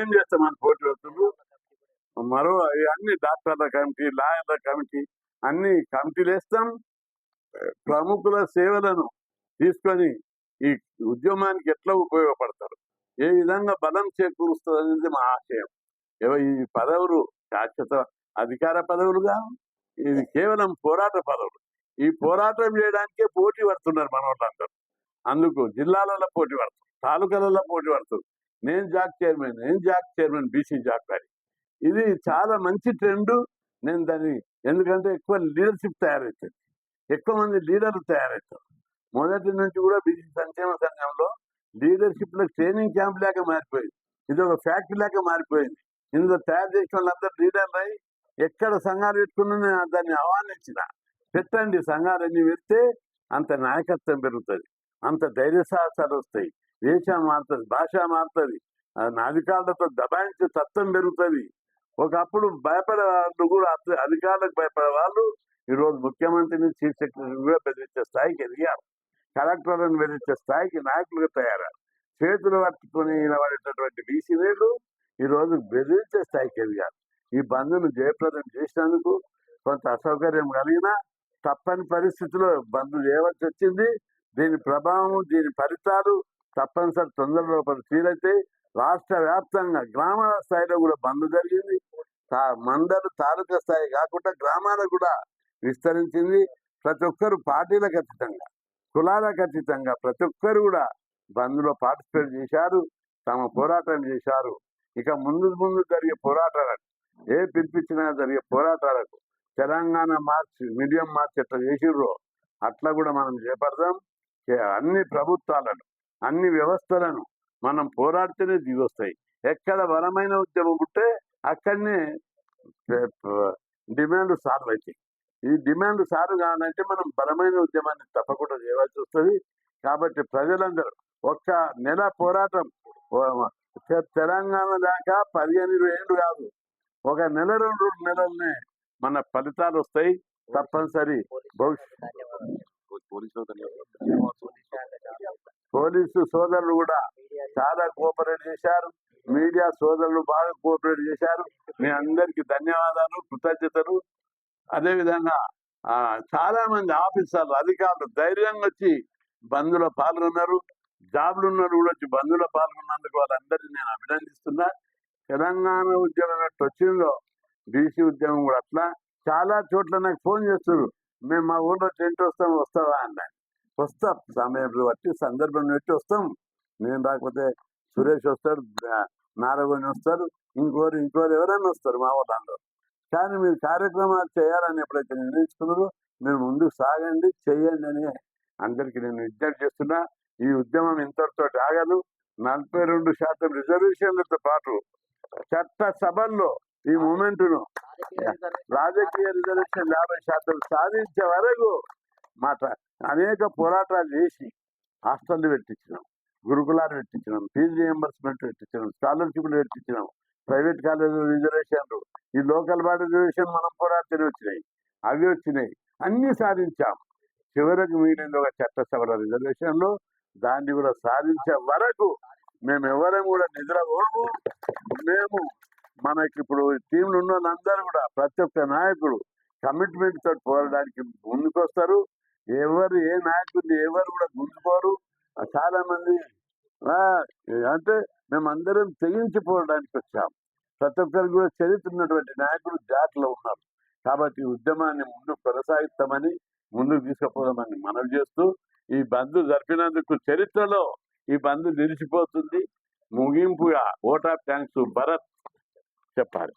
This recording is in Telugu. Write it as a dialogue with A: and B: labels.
A: ఏం చేస్తాం మన పోటీ వస్తువులు మరో అన్ని డాక్టర్ల కమిటీ లాయర్ల కమిటీ అన్ని కమిటీలు వేస్తాం. ప్రముఖుల సేవలను తీసుకొని ఈ ఉద్యమానికి ఎట్లా ఉపయోగపడతారు? ఏ విధంగా బలం చేకూరుస్తుంది అనేది మా ఆశయం. ఈ పదవులు శాశ్వత అధికార పదవులుగా ఇది కేవలం పోరాట పదవులు. ఈ పోరాటం చేయడానికే పోటీ పడుతున్నారు మన వాళ్ళందరూ అందుకు జిల్లాలలో పోటీ పడుతున్నారు తాలూకాలలో పోటీ పడుతుంది. నేను జాక్ చైర్మన్ నేను జాక్ చైర్మన్ బీసీ జాక్ అని ఇది చాలా మంచి ట్రెండ్. నేను దాన్ని ఎందుకంటే ఎక్కువ లీడర్షిప్ తయారవుతుంది ఎక్కువ మంది లీడర్లు తయారవుతారు మొదటి నుంచి కూడా బీసీ సంక్షేమ సంఘంలో లీడర్షిప్లో ట్రైనింగ్ క్యాంప్ లేక మారిపోయింది. ఇది ఒక ఫ్యాక్టరీ లేక మారిపోయింది. ఇందులో తయారు చేసిన వాళ్ళందరూ లీడర్లు అయి ఎక్కడ సంఘాలు పెట్టుకున్నా నేను దాన్ని ఆహ్వానించిన. పెట్టండి సంఘాలన్నీ పెడితే అంత నాయకత్వం పెరుగుతుంది. అంత ధైర్య సాహసాలు వస్తాయి. దేశం మారుతుంది భాష మారుతుంది అధికారులతో దబాయించే తత్వం పెరుగుతుంది. ఒకప్పుడు భయపడే వాళ్ళు కూడా అధికారులకు భయపడే వాళ్ళు ఈరోజు ముఖ్యమంత్రిని చీఫ్ సెక్రటరీ కూడా బెదిరించే స్థాయికి ఎదిగారు. కలెక్టర్లను బెదిరించే స్థాయికి నాయకులుగా తయారారు. చేతులు పట్టుకొని నిలబడేటటువంటి బీసీ నేలు ఈరోజు బెదిరించే స్థాయికి ఎదిగారు. ఈ బంద్ను జయప్రదం చేసినందుకు కొంత అసౌకర్యం కలిగినా తప్పని పరిస్థితిలో బంద్ చేయవలసి వచ్చింది. దీని ప్రభావం దీని ఫలితాలు తప్పనిసరి తొందర లోపల తీరైతే రాష్ట్ర వ్యాప్తంగా గ్రామాల స్థాయిలో కూడా బంద్ జరిగింది. తా- మండల తాలూకా స్థాయి కాకుండా గ్రామాలకు కూడా విస్తరించింది. ప్రతి ఒక్కరు పార్టీలకు అతీతంగా కులాలకు అతీతంగా ప్రతి ఒక్కరు కూడా బంద్లో పార్టిసిపేట్ చేశారు తమ పోరాటం చేశారు. ఇక ముందు ముందు జరిగే పోరాటాలకు ఏ పిలిపించినా జరిగే పోరాటాలకు తెలంగాణ మార్చ్ మీడియం మార్చ్ ఎట్లా చేసిర్రో అట్లా కూడా మనం చేపడదాం. అన్ని ప్రభుత్వాలను అన్ని వ్యవస్థలను మనం పోరాడితేనే దిగొస్తాయి. ఎక్కడ బలమైన ఉద్యమం ఉంటే అక్కడనే డిమాండ్ సాల్వ్ అవుతాయి. ఈ డిమాండ్ సాల్వ్ కావాలంటే మనం బలమైన ఉద్యమాన్ని తప్పకుండా చేయవలసి వస్తుంది. కాబట్టి ప్రజలందరూ ఒక్క నెల పోరాటం తెలంగాణ దాకా పదిహేను ఇరవై ఏళ్ళు కాదు. ఒక నెల రెండు నెలలనే మన ఫలితాలు వస్తాయి. తప్పనిసరి. భవిష్యత్ పోలీసు సోదరులు కూడా చాలా కోఆపరేట్ చేశారు. మీడియా సోదరులు బాగా కోఆపరేట్ చేశారు. మీ అందరికి ధన్యవాదాలు కృతజ్ఞతలు. అదేవిధంగా చాలా మంది ఆఫీసర్లు అధికారులు ధైర్యంగా వచ్చి బంధులో పాల్గొన్నారు. జాబ్లు ఉన్నారు కూడా వచ్చి బంద్లో పాల్గొన్నందుకు వాళ్ళందరినీ నేను అభినందిస్తున్నా. తెలంగాణ ఉద్యమం ఎట్టు వచ్చిందో బీసీ ఉద్యమం కూడా అట్లా. చాలా చోట్ల నాకు ఫోన్ చేస్తున్నారు. మేము మా ఊళ్ళో టెంట్ వస్తాం వస్తావా అన్నాను వస్తాం. సమయం బట్టి సందర్భం బట్టి వస్తాం. నేను రాకపోతే సురేష్ వస్తాడు నారగోని వస్తారు ఇంకోరు ఇంకోరు ఎవరైనా వస్తారు మా వాళ్ళందరూ కానీ మీరు కార్యక్రమాలు చేయాలని ఎప్పుడైతే నిర్ణయించుకున్నారో మీరు ముందుకు సాగండి చెయ్యండి అని అందరికీ నేను విజ్ఞప్తి చేస్తున్నా. ఈ ఉద్యమం ఇంతటితో ఆగదు. నలభై రెండు శాతం రిజర్వేషన్లతో పాటు చట్ట సభల్లో ఈ మూమెంట్ను రాజకీయ రిజర్వేషన్ యాభై శాతం సాధించే వరకు మాట అనేక పోరాటాలు చేసి హాస్టల్ పెట్టించినాం గురుకులాలు పెట్టించినాం ఫీజు రియంబర్స్మెంట్ పెట్టించినాం స్కాలర్షిప్లు పెట్టించినాం ప్రైవేట్ కాలేజీలో రిజర్వేషన్లు ఈ లోకల్ బాడీ రిజర్వేషన్ మనం పోరాటం వచ్చినాయి అవి వచ్చినాయి అన్నీ సాధించాం. చివరకు మిగిలింది ఒక చట్టసభల రిజర్వేషన్లు దాన్ని కూడా సాధించే వరకు మేము ఎవరం కూడా నిద్రపోము. మేము మనకి ఇప్పుడు టీంలో ఉన్న వాళ్ళందరూ కూడా ప్రతి ఒక్క నాయకుడు కమిట్మెంట్ తోటి పోరాడడానికి ముందుకొస్తారు. ఎవరు ఏ నాయకుడిని ఎవరు కూడా గుంజుకోరు చాలా మంది అంటే మేమందరం తెగించి పోవడానికి వచ్చాం. ప్రతి ఒక్కరికి కూడా చరిత్ర ఉన్నటువంటి నాయకుడు జాతిలో ఉన్నారు. కాబట్టి ఉద్యమాన్ని ముందు కొనసాగిస్తామని ముందుకు తీసుకుపోదామని మనవి చేస్తూ ఈ బంద్ జరిపినందుకు చరిత్రలో ఈ బంద్ నిలిచిపోతుంది. ముగింపుగా ఓట్ ఆఫ్ థ్యాంక్స్ భరత్ చెప్పాలి.